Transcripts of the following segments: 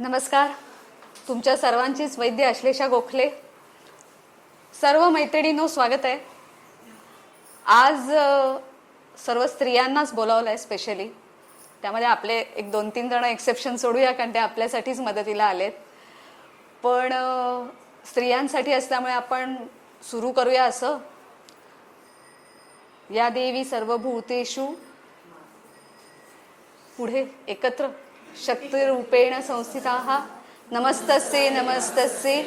नमस्कार. तुमच्या सर्वांचीच वैद्य अश्लेषा गोखले. सर्व मैत्रिणींनो स्वागत आहे. आज सर्व स्त्रियांनाच बोलावलं आहे स्पेशली त्यामध्ये आपले एक दोन तीन जण एक्सेप्शन सोडूया कारण ते आपल्यासाठीच मदतीला आलेत. पण स्त्रियांसाठी असल्यामुळे आपण सुरू करूया असं. या देवी सर्वभूतेषु पुढे एकत्र. शक्तिरूपेण संस्थिता। नमस्तस्ये नमस्तस्ये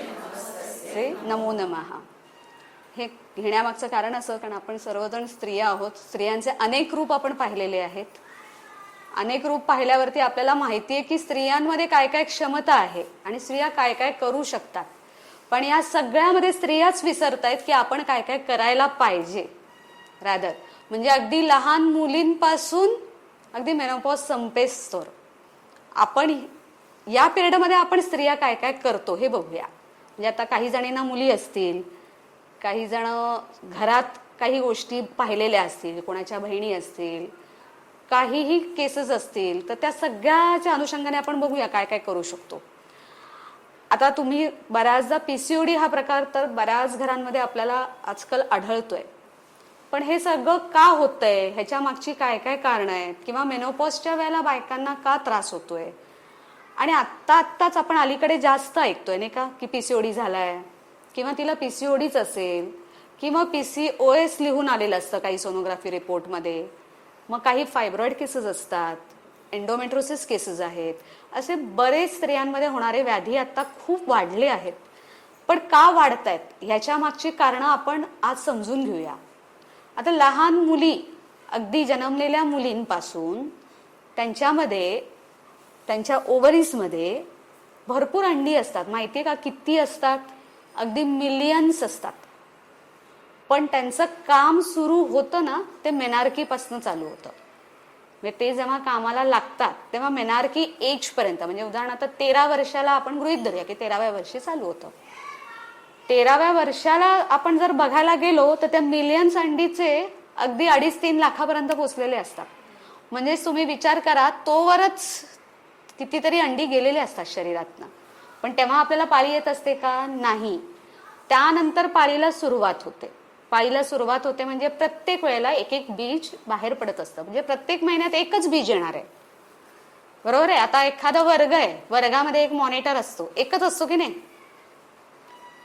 से नमो नमः। हे घेण्यामागचं कारण असं कारण आपण सर्वजण स्त्रिया आहोत. स्त्रियांचे अनेक रूप आपण पाहिलेले आहेत. अनेक रूप पाहिल्यावरती आपल्याला माहिती आहे की स्त्रियांमध्ये काय काय क्षमता आहे आणि स्त्रिया काय काय करू शकतात. पण या सगळ्यामध्ये स्त्रियाच विसरतायत की आपण काय काय करायला पाहिजे. रादर म्हणजे अगदी लहान मुलींपासून अगदी मेनोपॉज संपेस्तोर आपण या पिरियडमध्ये आपण स्त्रिया काय काय करतो हे बघूया. म्हणजे आता काही जणींना मुली असतील काही जण घरात काही गोष्टी पाहिलेल्या असतील कोणाच्या बहिणी असतील काहीही केसेस असतील तर त्या सगळ्याच्या अनुषंगाने आपण बघूया काय काय करू शकतो. आता तुम्ही बऱ्याचदा पी सी यू डी हा प्रकार तर बऱ्याच घरांमध्ये आपल्याला आजकाल आढळतोय. पण हे सगळं का होतंय? ह्याच्या मागची काय काय कारण आहेत? किंवा मेनोपॉजच्या वेळेला बायकांना का त्रास होतोय? आणि आत्ता आत्ताच आपण अलीकडे जास्त ऐकतोय नाही का? की पीसीओडी झालाय किंवा तिला पीसीओडीच असेल किंवा पीसीओएस लिहून आलेलं असतं काही सोनोग्राफी रिपोर्टमध्ये मग काही फायब्रॉइड केसेस असतात एन्डोमेट्रोसिस केसेस आहेत. असे बरेच स्त्रियांमध्ये होणारे व्याधी आता खूप वाढले आहेत. पण का वाढत आहेत ह्याच्या मागची कारणं आपण आज समजून घेऊया. आता लहान मुली अगदी जन्मलेल्या मुलींपासून त्यांच्यामध्ये त्यांच्या ओव्हरीजमध्ये भरपूर अंडी असतात. माहिती आहे का किती असतात? अगदी मिलियन्स असतात. पण त्यांचं काम सुरू होतं ना ते मेनार्कीपासून चालू होतं. म्हणजे ते जेव्हा कामाला लागतात तेव्हा मेनार्की एजपर्यंत म्हणजे उदाहरणार्थ तेरा वर्षाला आपण गृहित धरूया की तेराव्या वर्षी चालू होतं. तेराव्या वर्षाला आपण जर बघायला गेलो तर त्या मिलियन्स अंडीचे अगदी अडीच तीन लाखापर्यंत पोचलेले असतात. म्हणजे तुम्ही विचार करा तोवरच कितीतरी अंडी गेलेले असतात शरीरातनं. पण तेव्हा आपल्याला पाळी येत असते का? नाही. त्यानंतर पाळीला सुरुवात होते. पाळीला सुरुवात होते म्हणजे प्रत्येक वेळेला एक एक बीज बाहेर पडत असतं. म्हणजे प्रत्येक महिन्यात एकच बीज येणार आहे. बरोबर आहे? आता एखादा वर्ग आहे. वर्गामध्ये एक मॉनिटर असतो. एकच असतो की नाही?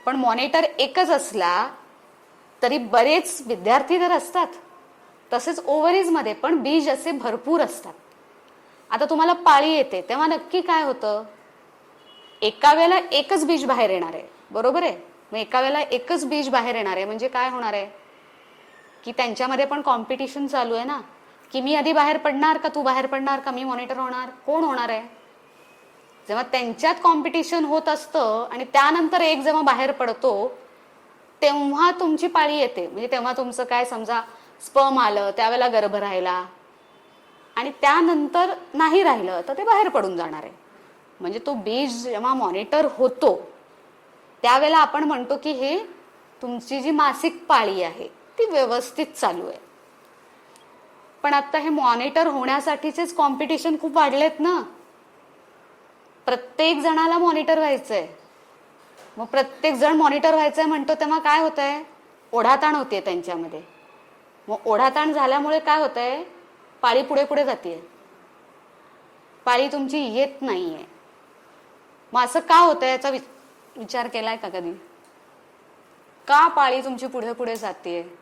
पण मॉनिटर एकच असला तरी बरेच विद्यार्थी तर असतात. तसेच ओव्हरीजमध्ये पण बीज असे भरपूर असतात. आता तुम्हाला पाळी येते तेव्हा नक्की काय होतं? एका वेळेला एकच बीज बाहेर येणार आहे. बरोबर आहे? मग एका वेळेला एकच बीज बाहेर येणार आहे म्हणजे काय होणार आहे? की त्यांच्यामध्ये पण कॉम्पिटिशन चालू आहे ना? की मी आधी बाहेर पडणार का तू बाहेर पडणार का? मी मॉनिटर होणार? कोण होणार आहे? जेव्हा त्यांच्यात कॉम्पिटिशन होत असतं आणि त्यानंतर एक जेव्हा बाहेर पडतो तेव्हा तुमची पाळी येते. म्हणजे तेव्हा तुमचं काय समजा स्पर्म आलं त्यावेळेला गर्भ राहिला आणि त्यानंतर नाही राहिलं तर ते बाहेर पडून जाणार आहे. म्हणजे तो बीज जेव्हा मॉनिटर होतो त्यावेळेला आपण म्हणतो की हे तुमची जी मासिक पाळी आहे ती व्यवस्थित चालू आहे. पण आता हे मॉनिटर होण्यासाठीचेच कॉम्पिटिशन खूप वाढलेत ना. प्रत्येक जणाला मॉनिटर व्हायचंय. मग प्रत्येक जण मॉनिटर व्हायचंय म्हणतो तेव्हा काय होतंय? ओढाताण होते त्यांच्यामध्ये. मग ओढाताण झाल्यामुळे काय होतंय? पाळी पुढे पुढे जाते पाळी तुमची येत नाहीये. मग असं का होतंय? याचा वि- विचार केलाय का कधी? का पाळी तुमची पुढे पुढे जाते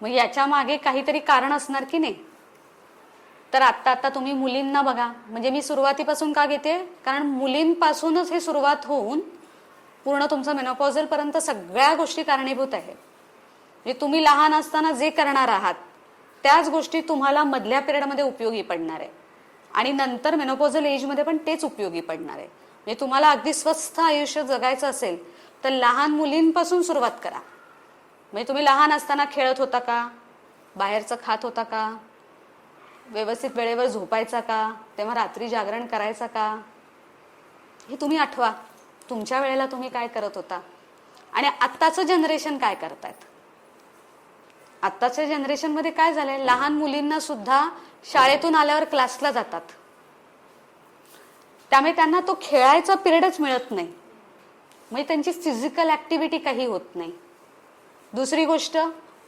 मग याच्या मागे काहीतरी कारण असणार की नाही? तर आत्ता आत्ता तुम्ही मुलींना बघा. म्हणजे मी सुरुवातीपासून का घेते? कारण मुलींपासूनच हे सुरुवात होऊन पूर्ण तुमचं मेनोपॉझलपर्यंत सगळ्या गोष्टी कारणीभूत आहेत. म्हणजे तुम्ही लहान असताना जे करणार आहात त्याच गोष्टी तुम्हाला मधल्या पिरियडमध्ये उपयोगी पडणार आहे. आणि नंतर मेनोपॉझल एजमध्ये पण तेच उपयोगी पडणार आहे. म्हणजे तुम्हाला अगदी स्वस्थ आयुष्य जगायचं असेल तर लहान मुलींपासून सुरुवात करा. म्हणजे तुम्ही लहान असताना खेळत होता का? बाहेरचं खात होता का? व्यवस्थित वेळेवर झोपायचा का? तेव्हा रात्री जागरण करायचा का? हे तुम्ही आठवा. तुमच्या वेळेला तुम्ही काय करत होता? आणि आत्ताचं जनरेशन काय करतायत? आत्ताच्या जनरेशनमध्ये काय झालंय? लहान मुलींना सुद्धा शाळेतून आल्यावर क्लासला जातात. त्यामुळे त्यांना तो खेळायचा पिरियडच मिळत नाही. म्हणजे त्यांची फिजिकल ऍक्टिव्हिटी काही होत नाही. दुसरी गोष्ट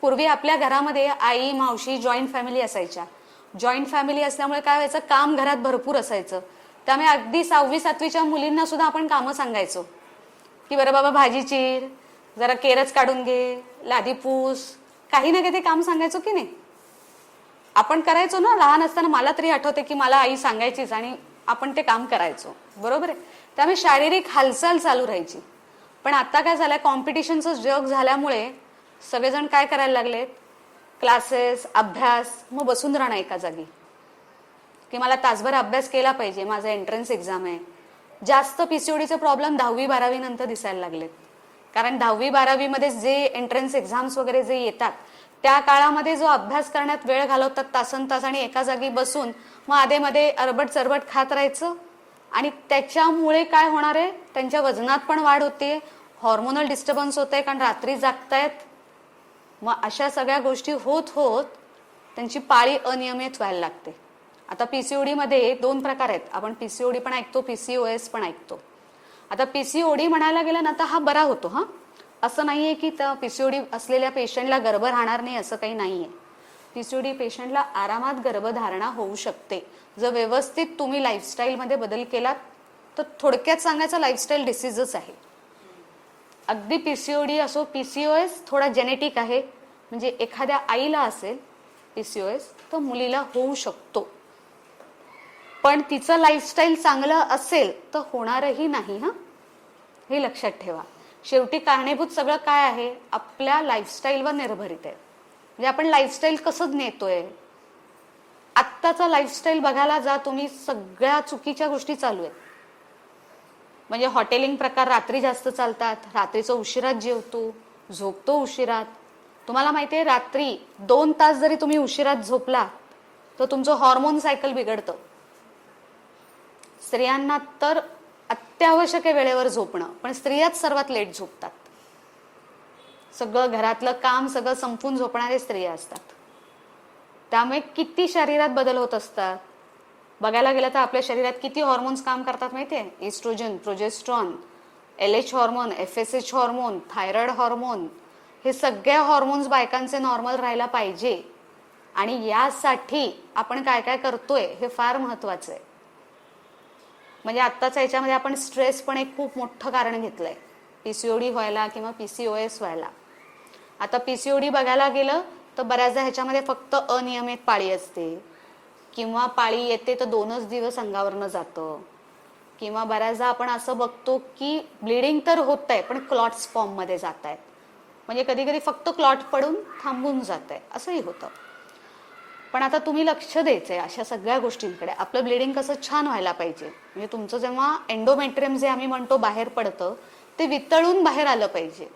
पूर्वी आपल्या घरामध्ये आई मावशी जॉईंट फॅमिली असायच्या. जॉईंट फॅमिली असल्यामुळे काय व्हायचं काम घरात भरपूर असायचं. त्यामुळे अगदी सहावी सातवीच्या मुलींना सुद्धा आपण कामं सांगायचो. की बरं बाबा भाजी चीर जरा केरच काढून घे लादी पूस काही ना काही ते काम सांगायचो की नाही. आपण करायचो ना लहान असताना मला तरी आठवते की मला आई सांगायचीच आणि आपण ते काम करायचो. बरोबर आहे? त्यामुळे शारीरिक हालचाल चालू राहायची. पण आता काय झालंय कॉम्पिटिशनचं जग झाल्यामुळे सगळेजण काय करायला लागलेत? क्लासेस अभ्यास मग बसून राहणं एका जागी. की मला तासभर अभ्यास केला पाहिजे माझा एंट्रन्स एक्झाम आहे. जास्त पीसीओडीचे प्रॉब्लेम दहावी बारावी नंतर दिसायला लागलेत कारण दहावी बारावीमध्ये जे एंट्रन्स एक्झाम्स वगैरे जे येतात त्या काळामध्ये जो अभ्यास करण्यात वेळ घालवतात तासन तास आणि एका जागी बसून मग आधेमध्ये अरबट चरबट खात राहायचं. आणि त्याच्यामुळे काय होणार आहे? त्यांच्या वजनात पण वाढ होते हॉर्मोनल डिस्टर्बन्स होत आहे कारण रात्री जागतायत. मग अशा सगळ्या गोष्टी होत होत त्यांची पाळी अनियमित व्हायला लागते. आता पीसीओडी मध्ये दोन प्रकार आहेत. आपण पीसीओडी पण ऐकतो पीसीओएस पण ऐकतो. आता पीसीओडी म्हणायला गेलं ना तर हा बरा होतो हा. असं नाहीये की त्या पीसीओडी असलेल्या पेशंटला गर्भ राहणार नाही असं काही नाहीये. पीसीओडी पेशंटला आरामात गर्भधारणा होऊ शकते. जर व्यवस्थित तुम्ही लाईफस्टाईलमध्ये बदल केलात तर थोडक्यात सांगायचं लाईफस्टाईल डिसीजच आहे. अगदी पी सी ओ डी असो पी सी ओ एस थोडा जेनेटिक आहे. म्हणजे एखाद्या आईला असेल पी सी ओ एस तर मुलीला होऊ शकतो. पण तिचं लाईफस्टाईल चांगलं असेल तर होणारही नाही हा? हे लक्षात ठेवा. शेवटी कारणीभूत सगळं काय आहे? आपल्या लाईफस्टाईलवर निर्भरित आहे. म्हणजे आपण लाईफस्टाईल कसं नेतोय? आत्ताचा लाईफस्टाईल बघायला जा तुम्ही सगळ्या चुकीच्या गोष्टी चालू आहेत. म्हणजे हॉटेलिंग प्रकार रात्री जास्त चालतात. रात्रीचं उशिरात जेवतो झोपतो उशिरात. तुम्हाला माहिती आहे रात्री दोन तास जरी तुम्ही उशिरात झोपला तर तुमचं हॉर्मोन सायकल बिघडतं. स्त्रियांना तर अत्यावश्यक आहे वेळेवर झोपणं पण स्त्रियाच सर्वात लेट झोपतात. सगळं घरातलं काम सगळं संपून झोपणारे स्त्रिया असतात. त्यामुळे किती शरीरात बदल होत असतात बघायला गेलं तर आपल्या शरीरात किती हॉर्मोन्स काम करतात माहिती आहे estrogen progesterone L H hormone F S H hormone thyroid hormone हे सगळे हॉर्मोन्स बायकांचे नॉर्मल राहायला पाहिजे. आणि यासाठी आपण काय काय करतोय हे फार महत्वाचं आहे. म्हणजे आत्ताच्या याच्यामध्ये आपण स्ट्रेस पण एक खूप मोठं कारण घेतलंय. पीसीओडी व्हायला किंवा पीसीओएस व्हायला. आता पीसीओडी बघायला गेलं तर बऱ्याचदा ह्याच्यामध्ये फक्त अनियमित पाळी असते. किंवा पाळी येते तर दोनच दिवस अंगावरनं जातं. किंवा बऱ्याचदा आपण असं बघतो की ब्लिडिंग तर होत आहे पण क्लॉट्स फॉर्ममध्ये जात आहेत म्हणजे कधी कधी फक्त क्लॉट पडून थांबून जात आहे असंही होतं. पण आता तुम्ही लक्ष द्यायचं आहे अशा सगळ्या गोष्टींकडे. आपलं ब्लिडिंग कसं छान व्हायला पाहिजे. म्हणजे तुमचं जेव्हा एन्डोमेट्रियम जे आम्ही म्हणतो बाहेर पडतं ते वितळून बाहेर आलं पाहिजे.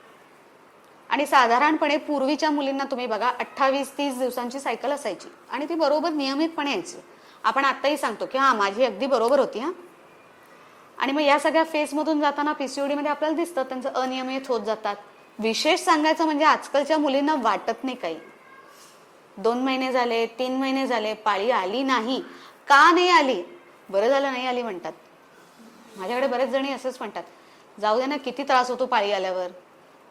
आणि साधारणपणे पूर्वीच्या मुलींना तुम्ही बघा अठ्ठावीस तीस दिवसांची सायकल असायची. आणि ती बरोबर नियमितपणे यायची. आपण आत्ताही सांगतो की हा माझी अगदी बरोबर होती हा. आणि मग या सगळ्या फेसमधून जाताना पीसीओडीमध्ये आपल्याला दिसतं त्यांचं अनियमित होत जातात. विशेष सांगायचं म्हणजे आजकालच्या मुलींना वाटत नाही काही. दोन महिने झाले तीन महिने झाले पाळी आली नाही. का नाही आली? बरं झालं नाही आली म्हणतात. माझ्याकडे बरेच जणी असंच म्हणतात. जाऊ दे ना किती त्रास होतो पाळी आल्यावर.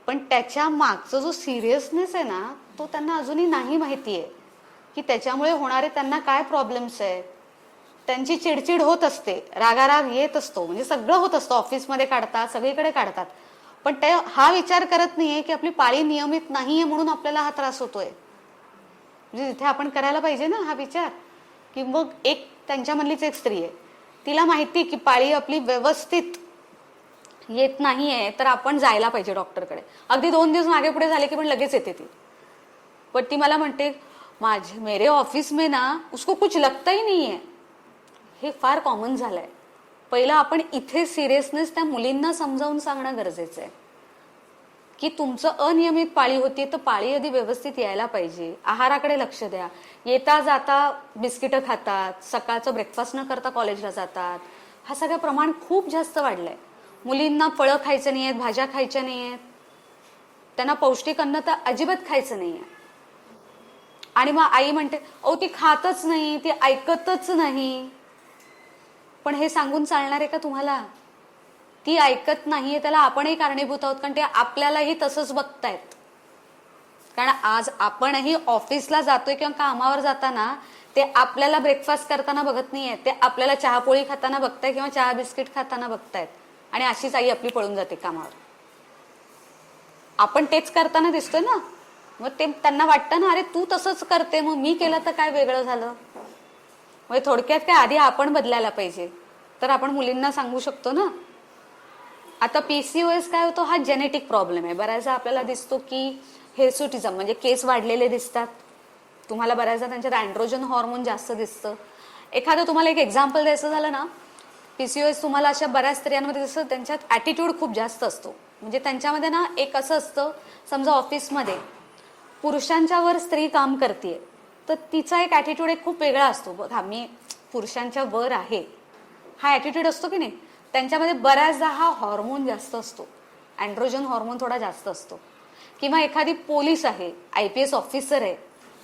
पण त्याच्या मागचा जो सिरियसनेस आहे ना तो त्यांना अजूनही नाही माहिती आहे की त्याच्यामुळे होणारे त्यांना काय प्रॉब्लेम्स आहेत? त्यांची चिडचिड होत असते रागाराग येत असतो म्हणजे सगळं होत असतं. ऑफिसमध्ये काढतात सगळीकडे काढतात. पण ते हा विचार करत नाहीये की आपली पाळी नियमित नाहीये म्हणून आपल्याला हा त्रास होतोय. म्हणजे तिथे आपण करायला पाहिजे ना हा विचार की मग एक त्यांच्यामधलीच एक स्त्री आहे. तिला माहिती की पाळी आपली व्यवस्थित येत नाहीये तर आपण जायला पाहिजे डॉक्टरकडे. अगदी दोन दिवस मागे पुढे झाले की पण लगेच येते ती. पण ती मला म्हणते माझे मेरे ऑफिस में ना उसको कुछ लगता ही आहे हे फार कॉमन झालंय. पहिलं आपण इथे सिरियसनेस त्या मुलींना समजावून सांगणं गरजेचं आहे की तुमचं अनियमित पाळी होती तर पाळी आधी व्यवस्थित यायला पाहिजे. आहाराकडे लक्ष द्या. येता जाता बिस्किटं खातात सकाळचं ब्रेकफास्ट न करता कॉलेजला जातात. हा सगळं प्रमाण खूप जास्त वाढलंय. मुलींना फळं खायचं नाही आहेत भाज्या खायच्या नाही आहेत त्यांना पौष्टिक अन्न तर अजिबात खायचं नाही आहे आणि मग आई म्हणते अहो ती खातच नाही ती ऐकतच नाही. पण हे सांगून चालणार आहे का तुम्हाला? ती ऐकत नाहीये त्याला आपणही कारणीभूत आहोत कारण ते आपल्यालाही तसंच बघतायत. कारण आज आपणही ऑफिसला जातोय किंवा कामावर जाताना ते आपल्याला ब्रेकफास्ट करताना बघत नाहीये ते आपल्याला चहापोळी खाताना बघताय किंवा चहा बिस्किट खाताना बघतायत. आणि अशीच आई आपली पळून जाते कामावर. आपण तेच करताना दिसतोय ना? मग ते त्यांना वाटतं ना अरे तू तसंच करते मग मी केलं तर काय वेगळं झालं? म्हणजे थोडक्यात काय आधी आपण बदलायला पाहिजे. तर आपण मुलींना सांगू शकतो ना? आता पीसीओएस काय होतो हा जेनेटिक प्रॉब्लेम आहे. बऱ्याचदा आपल्याला दिसतो की हेसुटिझम म्हणजे केस वाढलेले दिसतात. तुम्हाला बऱ्याचदा त्यांच्यात अँड्रोजन हॉर्मोन जास्त दिसतं. एखादं तुम्हाला एक एक्झाम्पल द्यायचं झालं ना पीसीओएस तुम्हाला अशा बऱ्याच स्त्रियांमध्ये जसं त्यांच्यात ॲटिट्यूड खूप जास्त असतो. म्हणजे त्यांच्यामध्ये ना एक असं असतं समजा ऑफिसमध्ये पुरुषांच्यावर स्त्री काम करते तर तिचा एक ॲटिट्यूड एक खूप वेगळा असतो. बघा मी पुरुषांच्या वर आहे. हा ॲटिट्यूड असतो की नाही? त्यांच्यामध्ये बऱ्याचदा हा हॉर्मोन जास्त असतो. अँड्रोजन हॉर्मोन थोडा जास्त असतो. किंवा एखादी पोलीस आहे आय पी एस ऑफिसर आहे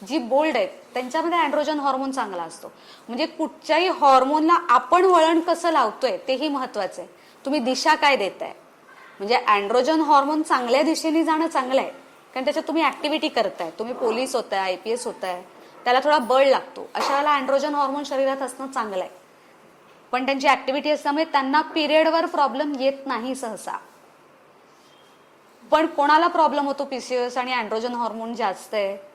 जी बोल्ड आहेत त्यांच्यामध्ये अँड्रोजन हॉर्मोन चांगला असतो. म्हणजे कुठच्याही हॉर्मोनला आपण वळण कसं लावतोय तेही महत्वाचं आहे. तुम्ही दिशा काय देताय? म्हणजे अँड्रोजन हॉर्मोन चांगल्या दिशेने जाणं चांगलं आहे कारण त्याच्यात तुम्ही ऍक्टिव्हिटी करताय. तुम्ही पोलीस होताय आय पी एस होताय. त्याला थोडा बळ लागतो. अशा वेळेला अँड्रोजन हॉर्मोन शरीरात असणं चांगलं आहे. पण त्यांची ऍक्टिव्हिटी असल्यामुळे त्यांना पिरियडवर प्रॉब्लेम येत नाही सहसा. पण कोणाला प्रॉब्लेम होतो पीसीओएस आणि अँड्रोजन हॉर्मोन जास्त आहे?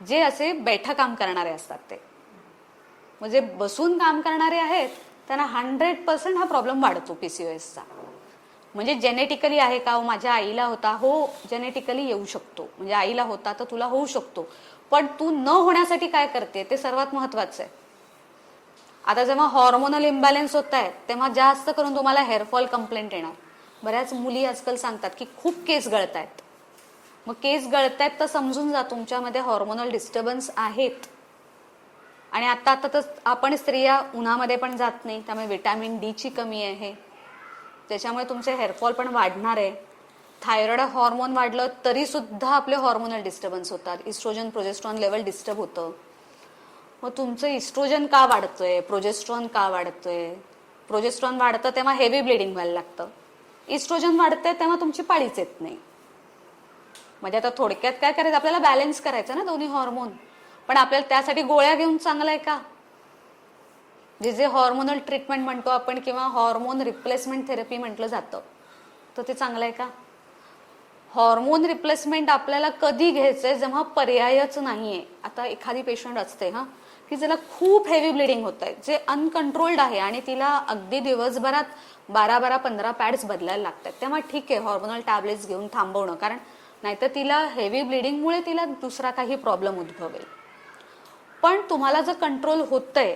जे असे बैठं काम करणारे असतात ते. म्हणजे बसून काम करणारे आहेत त्यांना हंड्रेड पर्सेंट हा प्रॉब्लेम वाढतो पीसीओएसचा म्हणजे जेनेटिकली आहे का माझ्या आईला होता हो जेनेटिकली येऊ शकतो. म्हणजे आईला होता तर तुला होऊ शकतो. पण तू न होण्यासाठी काय करते ते सर्वात महत्वाचं आहे. आता जेव्हा हॉर्मोनल इम्बॅलन्स होत आहेत तेव्हा जास्त करून तुम्हाला हेअरफॉल कंप्लेंट येणार. बऱ्याच मुली आजकाल सांगतात की खूप केस गळत आहेत मग केस गळतायत तर समजून जा तुमच्यामध्ये हॉर्मोनल डिस्टर्बन्स आहेत. आणि आता आता तर आपण स्त्रिया उन्हामध्ये पण जात नाही त्यामुळे विटॅमिन डीची कमी आहे. त्याच्यामुळे तुमचे हेअरफॉल पण वाढणार आहे. थायरॉइड हॉर्मोन वाढलं तरी सुद्धा आपले हॉर्मोनल डिस्टर्बन्स होतात. इस्ट्रोजन प्रोजेस्ट्रॉन लेवल डिस्टर्ब होतं. मग तुमचं इस्ट्रोजन का वाढतोय? प्रोजेस्ट्रॉन का वाढतोय? प्रोजेस्ट्रॉन वाढतं तेव्हा हेवी ब्लिडिंग व्हायला लागतं. इस्ट्रोजन वाढतंय तेव्हा तुमची पाळीच येत नाही. म्हणजे आता थोडक्यात काय करायचं? आपल्याला बॅलन्स करायचं ना दोन्ही हॉर्मोन पण आपल्याला त्यासाठी गोळ्या घेऊन चांगलं आहे का? जे जे हॉर्मोनल ट्रीटमेंट म्हणतो आपण किंवा हॉर्मोन रिप्लेसमेंट थेरपी म्हटलं जातं तर ते चांगलं आहे का? हॉर्मोन रिप्लेसमेंट आपल्याला कधी घ्यायचं आहे जेव्हा पर्यायच नाही आहे आता एखादी पेशंट असते हा की ज्याला खूप हेवी ब्लिडिंग होत आहे जे अनकंट्रोल्ड आहे आणि तिला अगदी दिवसभरात बारा बारा पंधरा पॅड्स बदलायला लागतात. तेव्हा ठीक आहे हॉर्मोनल टॅबलेट्स घेऊन थांबवणं. कारण नाहीतर तिला हेवी ब्लिडिंगमुळे तिला दुसरा काही प्रॉब्लेम उद्भवेल. पण तुम्हाला जर कंट्रोल होतंय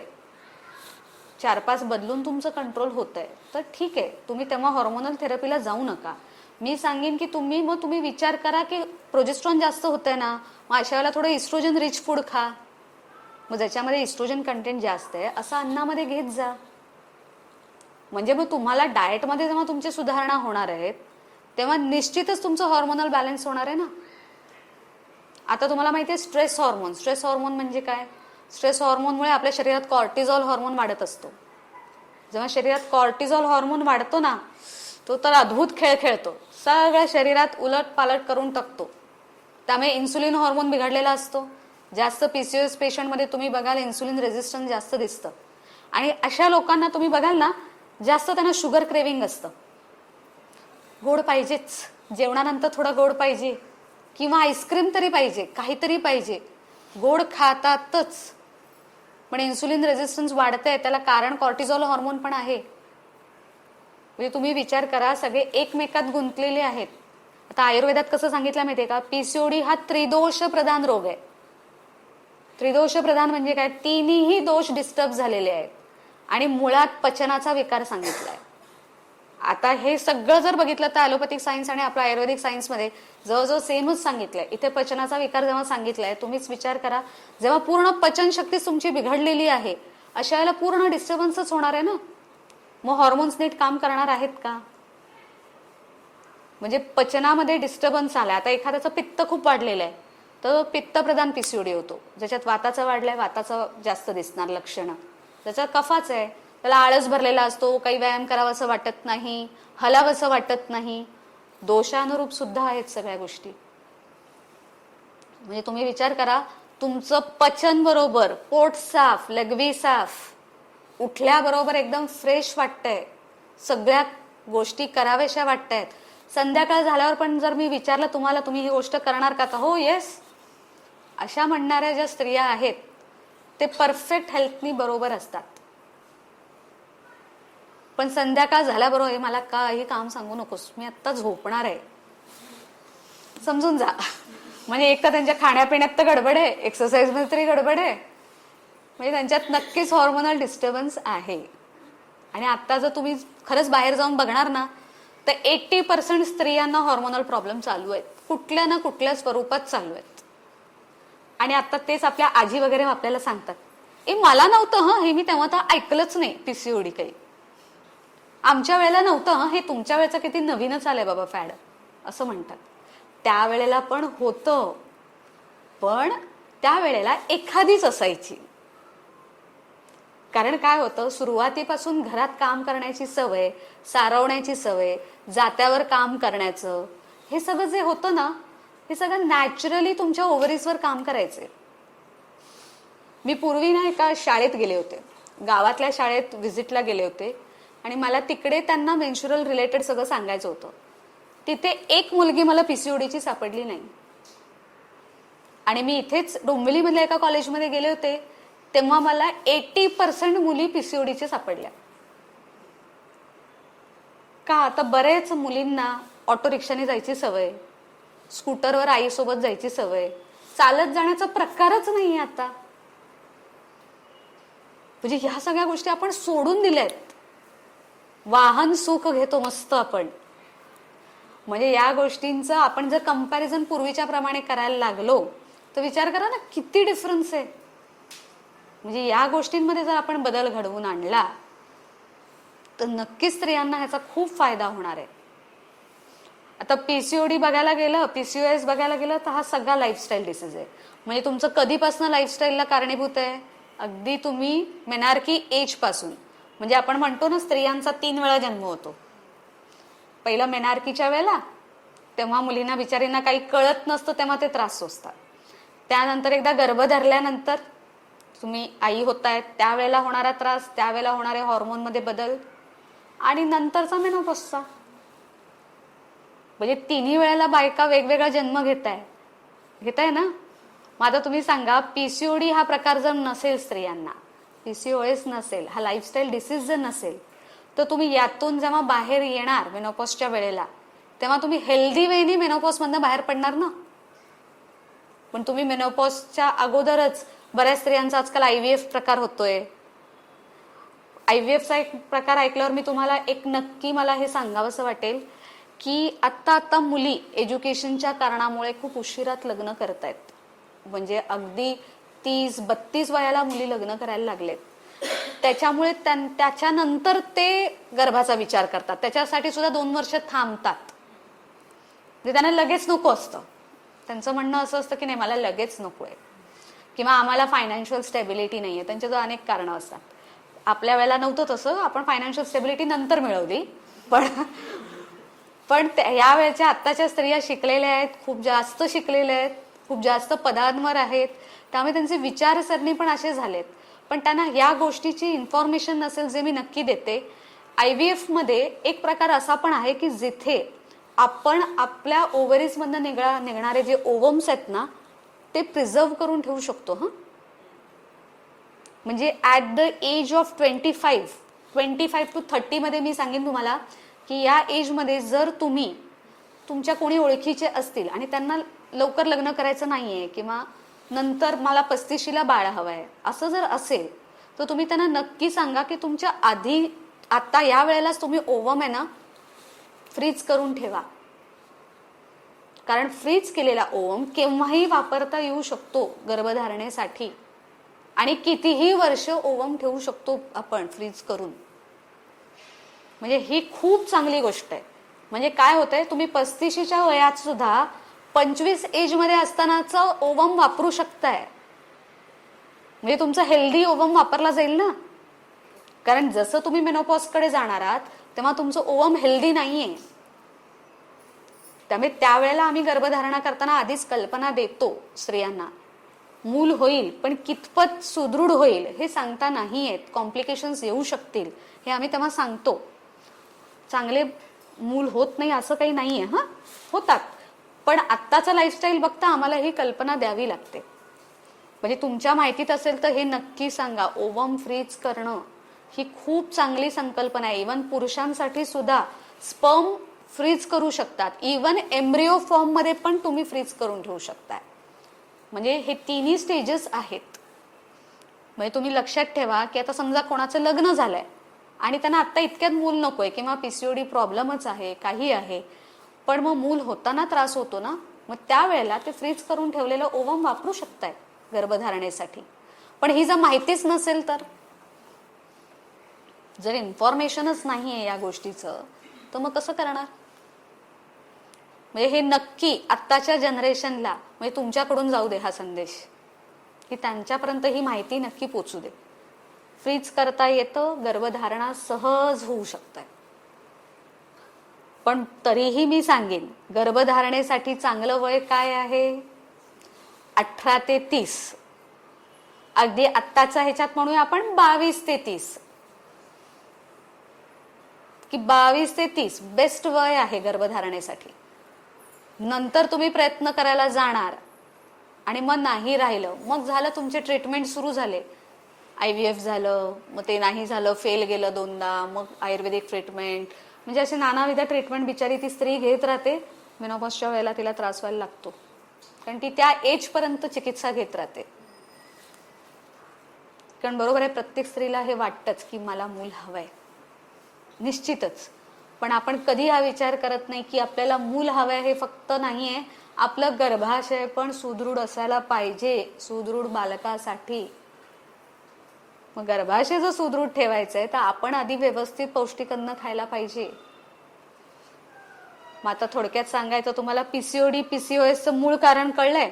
चार पाच बदलून तुमचं कंट्रोल होत आहे तर ठीक आहे. तुम्ही तेव्हा हॉर्मोनल थेरपीला जाऊ नका. मी सांगेन की तुम्ही मग तुम्ही विचार करा की प्रोजेस्ट्रॉन जास्त होतंय ना मग अशा वेळेला थोडं इस्ट्रोजन रिच फूड खा. मग ज्याच्यामध्ये इस्ट्रोजन कंटेंट जास्त आहे असं अन्नामध्ये घेत जा. म्हणजे मग तुम्हाला डाएटमध्ये जेव्हा तुमची सुधारणा होणार आहेत तेव्हा निश्चितच तुमचं हॉर्मोनल बॅलन्स होणार आहे ना? आता तुम्हाला माहिती आहे स्ट्रेस हॉर्मोन स्ट्रेस हॉर्मोन म्हणजे काय? स्ट्रेस हॉर्मोनमुळे आपल्या शरीरात कॉर्टिझॉल हॉर्मोन वाढत असतो. जेव्हा शरीरात कॉर्टिझॉल हॉर्मोन वाढतो ना तो तर अद्भुत खेळ खेळतो. सगळ्या शरीरात उलट पालट करून टाकतो. त्यामुळे इन्सुलिन हॉर्मोन बिघडलेला असतो. जास्त पीसीओएस पेशंटमध्ये तुम्ही बघाल इन्सुलिन रेझिस्टन्स जास्त दिसतं. आणि अशा लोकांना तुम्ही बघाल ना जास्त त्यांना शुगर क्रेविंग असतं. गोड पाहिजेच. जेवणानंतर थोडं गोड पाहिजे. किंवा आईस्क्रीम तरी पाहिजे काहीतरी पाहिजे. गोड खातातच. पण इन्सुलिन रेझिस्टन्स वाढतंय त्याला कारण कॉर्टिझॉल हॉर्मोन पण आहे. म्हणजे तुम्ही विचार करा सगळे एकमेकात गुंतलेले आहेत. आता आयुर्वेदात कसं सांगितलं माहितीये का? पीसीओडी हा त्रिदोष प्रधान रोग आहे. त्रिदोष प्रधान म्हणजे काय? तिन्ही दोष डिस्टर्ब झालेले आहेत. आणि मुळात पचनाचा विकार सांगितलाय. आता हे सगळं जर बघितलं तर ॲलोपॅथिक सायन्स आणि आपलं आयुर्वेदिक सायन्समध्ये जवळजवळ सेमच सांगितलंय. इथे पचनाचा विकार जेव्हा सांगितलाय तुम्हीच विचार करा. जेव्हा पूर्ण पचनशक्ती तुमची बिघडलेली आहे अशा वेळेला पूर्ण डिस्टर्बन्सच होणार आहे ना? मग हॉर्मोन्स नीट काम करणार आहेत का? म्हणजे पचनामध्ये डिस्टर्बन्स आलाय. आता एखाद्याचं पित्त खूप वाढलेलं आहे तर पित्तप्रधान पीसीओडी होतो. ज्याच्यात वाताचं वाढलंय वाताचं जास्त दिसणार लक्षणं. ज्याच्यात कफाचं आहे त्याला आळस भरलेला असतो काही व्यायाम करावा असं वाटत नाही हलावंसं वाटत नाही. दोषानुरूप सुद्धा आहेत सगळ्या गोष्टी. म्हणजे तुम्ही विचार करा तुमचं पचन बरोबर पोट साफ लघवी साफ उठल्याबरोबर एकदम फ्रेश वाटतंय. सगळ्या गोष्टी कराव्याशा वाटतायत संध्याकाळ झाल्यावर पण जर मी विचारलं तुम्हाला तुम्ही ही गोष्ट करणार का? तर हो येस अशा म्हणणाऱ्या ज्या स्त्रिया आहेत ते परफेक्ट हेल्थनी बरोबर असतात. पण संध्याकाळ झाल्याबरोबर "हे मला काही काम सांगू नकोस. मी आत्ता झोपणार आहे. समजून जा. म्हणजे एक तर त्यांच्या खाण्यापिण्यात तर गडबड आहे. एक्सरसाइजमध्ये तरी गडबड आहे. म्हणजे त्यांच्यात नक्कीच हॉर्मोनल डिस्टर्बन्स आहे. आणि आता जर तुम्ही खरंच बाहेर जाऊन बघणार ना तर एट्टी पर्सेंट स्त्रियांना हॉर्मोनल प्रॉब्लेम चालू आहेत. कुठल्या ना कुठल्या स्वरूपात चालू आहेत. आणि आता तेच आपल्या आजी वगैरे आपल्याला सांगतात. ए मला नव्हतं हं. हे मी तेव्हा तर ऐकलंच नाही पीसीओडी काही. आमच्या वेळेला नव्हतं हे तुमच्या वेळेचं किती नवीनच आलंय बाबा फॅड असं म्हणतात. त्यावेळेला पण होतं पण त्यावेळेला एखादीच असायची. कारण काय होतं सुरुवातीपासून घरात काम करण्याची सवय सारवण्याची सवय जात्यावर काम करण्याचं हे सगळं जे होतं ना हे सगळं नॅचरली तुमच्या ओव्हरीजवर काम करायचे. मी पूर्वी ना एका शाळेत गेले होते. गावातल्या शाळेत व्हिजिटला गेले होते. आणि मला तिकडे त्यांना मेन्शुरल रिलेटेड सगळं सांगायचं होतं. तिथे एक मुलगी मला पीसीओडीची सापडली नाही. आणि मी इथेच डोंबिवलीमधल्या एका कॉलेजमध्ये गेले होते तेव्हा मला एटी पर्सेंट मुली पीसीओडीचे सापडल्या. का आता बरेच मुलींना ऑटो रिक्षाने जायची सवय स्कूटरवर आईसोबत जायची सवय चालत जाण्याचा प्रकारच नाही आता. म्हणजे ह्या सगळ्या गोष्टी आपण सोडून दिल्या आहेत वाहन सुख घेतो मस्त आपण. म्हणजे या गोष्टींचं आपण जर कंपॅरिझन पूर्वीच्या प्रमाणे करायला लागलो तर विचार करा ना किती डिफरन्स आहे. म्हणजे या गोष्टींमध्ये जर आपण बदल घडवून आणला तर नक्कीच स्त्रियांना ह्याचा खूप फायदा होणार आहे. आता पीसीओडी बघायला गेलं पीसीओएस बघायला गेलं तर हा सगळा लाईफस्टाईल डिसीज आहे. म्हणजे तुमचं कधीपासून लाईफस्टाईलला कारणीभूत आहे? अगदी तुम्ही मेनार्की एजपासून पासून. म्हणजे आपण म्हणतो ना स्त्रियांचा तीन वेळा जन्म होतो. पहिलं मेनार्कीच्या वेळेला तेव्हा मुलींना बिचारींना काही कळत नसतं तेव्हा ते त्रास सोसतात. त्यानंतर एकदा गर्भ धरल्यानंतर तुम्ही आई होतायत त्यावेळेला होणारा त्रास त्यावेळेला होणारे हॉर्मोनमध्ये बदल आणि नंतरचा मेनोपॉसचा म्हणजे तिन्ही वेळेला बायका वेगवेगळा जन्म घेत आहे घेत आहे ना? मग आता तुम्ही सांगा पीसीओडी हा प्रकार जर नसेल स्त्रियांना पीसीओएस नसेल हा लाईफस्टाईल डिसीज जर नसेल तर तुम्ही यातून जेव्हा बाहेर येणार मेनोपॉसच्या वेळेला तेव्हा तुम्ही हेल्दी वेनी मेनोपॉसमधनं बाहेर पडणार ना? पण तुम्ही मेनोपॉसच्या अगोदरच बऱ्याच स्त्रियांचा आजकाल आयव्हीएफ प्रकार होतोय. आयव्हीएफचा एक प्रकार ऐकल्यावर मी तुम्हाला एक नक्की मला हे सांगावंसं वाटेल की आत्ता आता मुली एज्युकेशनच्या कारणामुळे खूप उशिरात लग्न करतायत. म्हणजे अगदी तीस बत्तीस वयाला मुली लग्न करायला लागलेत. त्याच्यामुळे त्यां- त्याच्यानंतर ते गर्भाचा विचार करतात. त्याच्यासाठी सुद्धा दोन वर्ष थांबतात. म्हणजे त्यांना लगेच नको असतं. त्यांचं म्हणणं असं असतं की नाही मला लगेच नको आहे किंवा आम्हाला फायनान्शियल स्टेबिलिटी नाही आहे त्यांच्याजवळ अनेक कारणं असतात. आपल्या वेळेला नव्हतं तसं. आपण फायनान्शियल स्टेबिलिटी नंतर मिळवली. पण पण या वेळच्या आत्ताच्या स्त्रिया शिकलेल्या आहेत. खूप जास्त शिकलेल्या आहेत. खूप जास्त पदांवर आहेत. त्यामुळे त्यांचे विचारसरणी पण असे झालेत. पण त्यांना या गोष्टीची इन्फॉर्मेशन नसेल जे मी नक्की देते. आय व्ही एफमध्ये एक प्रकार असा पण आहे की जिथे आपण आपल्या ओव्हरीजमधनं निघा निघणारे जे ओवम्स आहेत ना ते प्रिझर्व करून ठेवू शकतो हां? म्हणजे at the age of twenty five twenty five to थर्टीमध्ये मी सांगेन तुम्हाला की या एजमध्ये जर तुम्ही तुमच्या कोणी ओळखीचे असतील आणि त्यांना लवकर लग्न करायचं नाही आहे किंवा नंतर मला पस्तीशीला बाळ हवं आहे असं जर असेल तर तुम्ही त्यांना नक्की सांगा की तुमच्या आधी आता या वेळेलाच तुम्ही ओवम आहे ना फ्रीज करून ठेवा. कारण फ्रीज केलेला ओवम केव्हाही वापरता येऊ शकतो गर्भधारणेसाठी. आणि कितीही वर्ष ओवम ठेवू शकतो आपण फ्रीज करून. म्हणजे ही खूप चांगली गोष्ट आहे. म्हणजे काय होतंय तुम्ही पस्तीशीच्या वयात सुद्धा पंचवीस एजमध्ये असतानाचं ओवम वापरू शकताय. म्हणजे तुमचा हेल्दी ओवम वापरला जाईल ना? कारण जसं तुम्ही मेनोपॉसकडे जाणार आहात तेव्हा तुमचं ओवम हेल्दी नाहीये. त्यामुळे त्यावेळेला आम्ही गर्भधारणा करताना आधीच कल्पना देतो स्त्रियांना. मूल होईल पण कितपत सुदृढ होईल हे सांगता नाही येत. कॉम्प्लिकेशन्स येऊ शकतील हे आम्ही तेव्हा सांगतो. चांगले मूल होत नाही असं काही नाहीये हा? होतात. पण आत्ताचा लाईफस्टाईल बघता आम्हाला ही कल्पना द्यावी लागते. म्हणजे तुमच्या माहितीत असेल तर हे नक्की सांगा. ओवम फ्रीज करणं ही खूप चांगली संकल्पना आहे. इवन पुरुषांसाठी सुद्धा स्पर्म फ्रीज करू शकतात. इवन एम्ब्रिओ फॉर्ममध्ये पण तुम्ही फ्रीज करून ठेवू शकताय. म्हणजे हे तिन्ही स्टेजेस आहेत. म्हणजे तुम्ही लक्षात ठेवा की आता समजा कोणाचं लग्न झालंय आणि त्यांना आत्ता इतक्यात मूल नकोय किंवा पीसीओडी प्रॉब्लेमच आहे काही आहे. पण मग मूल होताना त्रास होतो ना मग त्यावेळेला ते फ्रीज करून ठेवलेलं ओवम वापरू शकताय गर्भधारणेसाठी. पण ही जर माहितीच नसेल तर? जर इन्फॉर्मेशनच नाही आहे या गोष्टीचं तर मग कसं करणार? म्हणजे हे नक्की आत्ताच्या जनरेशनला म्हणजे तुमच्याकडून जाऊ दे हा संदेश. की त्यांच्यापर्यंत ही माहिती नक्की पोचू दे. फ्रीज करता येतं गर्भधारणा सहज होऊ शकतात पण तरीही मी सांगेन गर्भधारणेसाठी चांगलं वय काय आहे? अठरा ते तीस. अगदी आत्ताचा ह्याच्यात म्हणूया आपण बावीस ते तीस. की बावीस ते तीस बेस्ट वय आहे गर्भधारणेसाठी. नंतर तुम्ही प्रयत्न करायला जाणार आणि मग नाही राहिलं मग झालं तुमचे ट्रीटमेंट सुरू झाले. आय व्ही एफ झालं मग ते नाही झालं फेल गेलं दोनदा मग आयुर्वेदिक ट्रीटमेंट म्हणजे असे नानाविध ट्रीटमेंट बिचारी ती स्त्री घेत राहते. मेनोपॉसच्या वेळेला तिला त्रास व्हायला लागतो. कारण ती त्या एजपर्यंत चिकित्सा घेत राहते. कारण बरोबर आहे प्रत्येक स्त्रीला हे वाटतंच की मला मूल हवंय. निश्चितच. पण आपण कधी हा विचार करत नाही की आपल्याला मूल हवंय हे फक्त नाहीये. आपलं गर्भाशय पण सुदृढ असायला पाहिजे. सुदृढ बालकासाठी. मग गर्भाशय जर सुदृढ ठेवायचं आहे तर आपण आधी व्यवस्थित पौष्टिक अन्न खायला पाहिजे. मग आता थोडक्यात सांगायचं तुम्हाला पीसीओडी पीसीओएसचं मूळ कारण कळलंय?